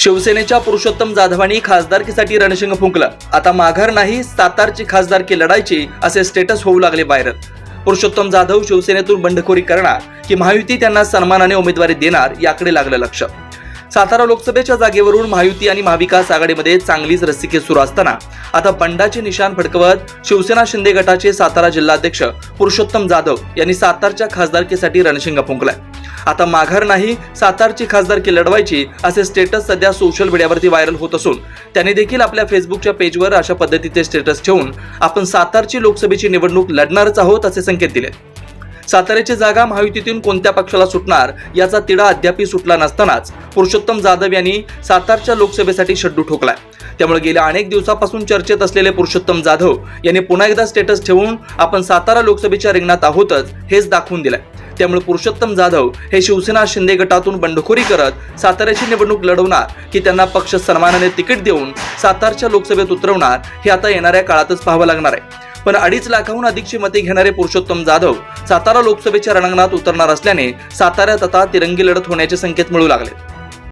शिवसेनेच्या पुरुषोत्तम जाधवांनी खासदारकीसाठी रणशिंग फुंकलं. आता माघार नाही सातारची खासदारकी लढायची असे स्टेटस होऊ लागले व्हायरल पुरुषोत्तम जाधव शिवसेनेतून बंडखोरी करणार की महायुती त्यांना सन्मानाने उमेदवारी देणार याकडे लागलं लक्ष. सातारा लोकसभेच्या जागेवरून महायुती आणि महाविकास आघाडीमध्ये चांगलीच रस्सीखेच सुरू असताना आता बंडाचे निशाण फडकवत शिवसेना शिंदे गटाचे सातारा जिल्हाध्यक्ष पुरुषोत्तम जाधव यांनी सातारच्या खासदारकीसाठी रणशिंग फुंकलाय. आता माघार नाही सातारची खासदारकी लढवायची असे स्टेटस सध्या सोशल मीडियावरती व्हायरल होत असून त्यांनी देखील आपल्या फेसबुकच्या पेजवर अशा पद्धतीचे स्टेटस ठेवून आपण सातारची लोकसभेची निवडणूक लढणारच आहोत असे संकेत दिले. साताऱ्याची जागा महायुतीतून कोणत्या पक्षाला सुटणार याचा तिढा अद्यापही सुटला नसतानाच पुरुषोत्तम जाधव यांनी सातारच्या लोकसभेसाठी शड्डू ठोकलाय. त्यामुळे गेल्या अनेक दिवसापासून चर्चेत असलेले पुरुषोत्तम जाधव यांनी पुन्हा एकदा स्टेटस ठेवून आपण सातारा लोकसभेच्या रिंगणात आहोतच हेच दाखवून दिलंय. त्यामुळे पुरुषोत्तम जाधव हे शिवसेना शिंदे गटातून बंडखोरी करत साताऱ्याची निवडणूक लढवणार की त्यांना पक्ष सन्मानाने तिकीट देऊन सातारच्या लोकसभेत उतरवणार हे आता येणाऱ्या काळातच पाहावं लागणार आहे. पण अडीच लाखाहून अधिकची मते घेणारे पुरुषोत्तम जाधव सातारा लोकसभेच्या रणांगणात उतरणार असल्याने साताऱ्यात आता तिरंगी लढत होण्याचे संकेत मिळू लागले.